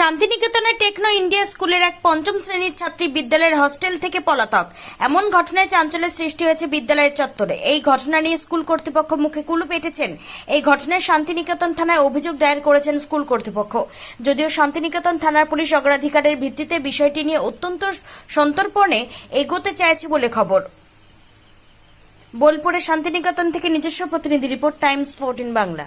শান্তিনিকেতনের techno India স্কুলের এক পঞ্চম শ্রেণির ছাত্রী বিদ্যালয়ের হস্টেল থেকে পলাতক। এমন ঘটনায় চাঞ্চল্যের সৃষ্টি হয়েছে বিদ্যালয়ের চত্বরে। এই ঘটনা নিয়ে স্কুল কর্তৃপক্ষ মুখে কুলু পেটেছেন। এই ঘটনায় শান্তিনিকেতন থানায় অভিযোগ দায়ের করেছেন স্কুল কর্তৃপক্ষ। যদিও শান্তিনিকেতন থানার পুলিশ অগ্রাধিকারের ভিত্তিতে বিষয়টি নিয়ে অত্যন্ত সন্তর্পণে এগোতে চাইছে বলে খবর। বোলপুরে শান্তিনিকেতন থেকে নিজস্ব প্রতিনিধি রিপোর্ট, টাইমস ফোরটিন বাংলা।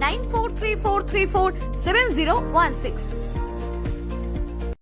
9434347016.